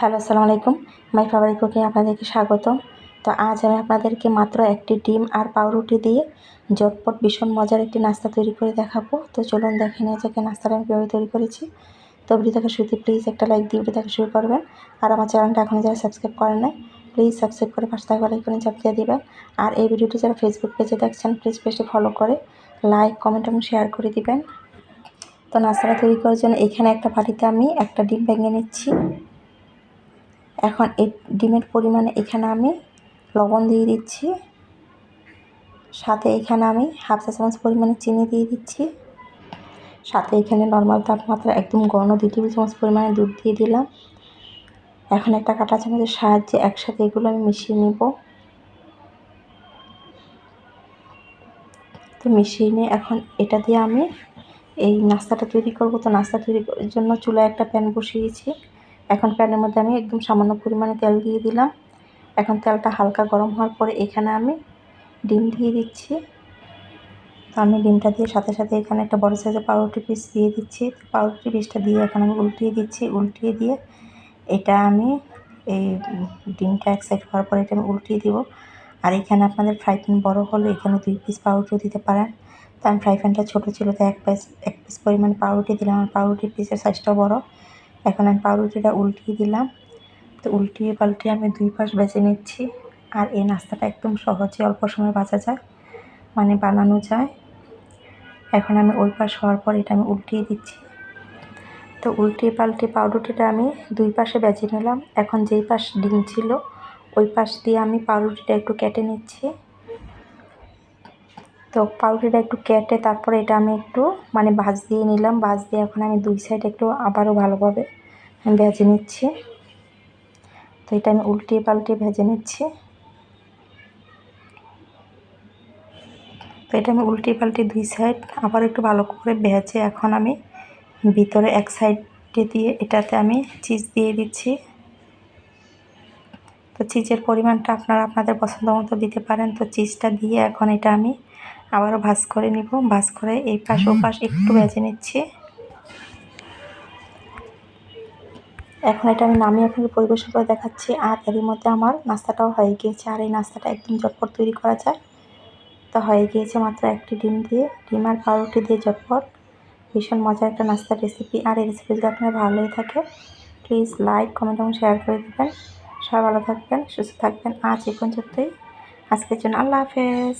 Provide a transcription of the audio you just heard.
Hello, আসসালামু আলাইকুম। My favourite cooking আপনাদেরকে স্বাগত তো আজ আমি আপনাদেরকে মাত্র একটি ডিম আর পাউরুটি দিয়ে ঝটপট ভীষণ মজার একটি নাস্তা তৈরি করে দেখাবো। তো চলুন দেখে নিয়ে যাকে নাস্তাটা আমি কীভাবে তৈরি করেছি। তো ভিডিওটাকে শুরুতে প্লিজ একটা লাইক দিয়ে ভিডিওটাকে শুরু করবেন। আর আমার চ্যানেলটা এখনও যারা সাবস্ক্রাইব করেন নাই প্লিজ সাবস্ক্রাইব করে পাশে থাকা লাইকনে চাপ দিয়ে দেবেন। আর এই ভিডিওটি যারা ফেসবুক পেজে দেখছেন প্লিজ পেজটি ফলো করে লাইক কমেন্ট এবং শেয়ার করে দিবেন। তো নাস্তাটা তৈরি করার জন্য এখানে একটা বাটিতে আমি একটা ডিম ভেঙে নিচ্ছি। এখন এই ডিমের পরিমাণে এখানে আমি লবণ দিয়ে দিচ্ছি। সাথে এখানে আমি হাফ চা চামচ পরিমাণে চিনি দিয়ে দিচ্ছি। সাথে এখানে নর্মাল তাপমাত্রা একদম ঘন দুই টেবিল চামচ পরিমাণে দুধ দিয়ে দিলাম। এখন একটা কাঁটা চামচের সাহায্যে একসাথে এগুলো আমি মিশিয়ে নেব। তো মিশিয়ে নিয়ে এখন এটা দিয়ে আমি এই নাস্তাটা তৈরি করব। তো নাস্তা তৈরি জন্য চুলায় একটা প্যান বসিয়েছি। এখন প্যানের মধ্যে আমি একদম সামান্য পরিমাণে তেল দিয়ে দিলাম। এখন তেলটা হালকা গরম হওয়ার পরে এখানে আমি ডিম দিয়ে দিচ্ছি। তো আমি ডিমটা দিয়ে সাথে সাথে এখানে একটা বড় সাইজের পাউরুটি পিস দিয়ে দিচ্ছি। পাউরুটি পিসটা দিয়ে এখন আমি উল্টিয়ে দিচ্ছি। উল্টিয়ে দিয়ে এটা আমি এই ডিমটা এক সাইড হওয়ার পরে এটা আমি উল্টিয়ে দিব। আর এখানে আপনাদের ফ্রাই প্যান বড়ো হলে এখানে দুই পিস পাউরুটিও দিতে পারেন। তো আমি ফ্রাই প্যানটা ছোটো ছিল, তো এক পিস এক পিস পরিমাণ পাউরুটি দিলাম। আর পাউরুটির পিসের সাইজটাও বড়। এখন আমি পাউরুটিটা উল্টিয়ে দিলাম। তো উল্টিয়ে পাল্টিয়ে আমি দুই পাশ বেছে নিচ্ছি। আর এই নাস্তাটা একদম সহজে অল্প সময় বাঁচা যায় মানে বানানো যায়। এখন আমি ওই পাশ হওয়ার পর এটা আমি উল্টিয়ে দিচ্ছি। তো উল্টিয়ে পাল্টে পাউরুটিটা আমি দুই পাশে বেজে নিলাম। এখন যেই পাশ ডিম ছিল, ওই পাশ দিয়ে আমি পাউরুটিটা একটু কেটে নিচ্ছি। তো পাউরুটিটা একটু কেটে তারপরে এটা আমি একটু মানে ভাজ দিয়ে নিলাম। ভাজ দিয়ে এখন আমি দুই সাইড একটু আবারও ভালোভাবে ভেজে নিচ্ছি। তো এটা আমি উল্টিয়ে পাল্টিয়ে ভেজে নিচ্ছি। তো এটা আমি উল্টিয়ে পাল্টিয়ে দুই সাইড আবার একটু ভালো করে ভেজে এখন আমি ভিতরে এক সাইডে দিয়ে এটাতে আমি চিজ দিয়ে দিচ্ছি। তো চিজের পরিমাণটা আপনারা আপনাদের পছন্দ মতো দিতে পারেন। তো চিজটা দিয়ে এখন এটা আমি আবারও ভাজ করে নিব। ভাজ করে এই পাশ, ও পাশ একটু ভেজে নিচ্ছি। এখন এটা আমি নামিয়ে আপনাকে পরিবেশন করে দেখাচ্ছি। আর এরই মধ্যে আমার নাস্তাটাও হয়ে গিয়েছে। আর এই নাস্তাটা একদম ঝটপট তৈরি করা যায়। তো হয়ে গিয়েছে মাত্র একটি ডিম দিয়ে। ডিম আর পাউরুটি দিয়ে ঝটপট। ভীষণ মজার একটা নাস্তার রেসিপি আর এই রেসিপি যদি আপনার ভালো লেগে থাকে প্লিজ লাইক কমেন্ট এবং শেয়ার করে দেবেন। সবাই ভালো থাকবেন, সুস্থ থাকবেন। আজ এই পর্যন্তই। আজকের জন্য আল্লাহ হাফেজ।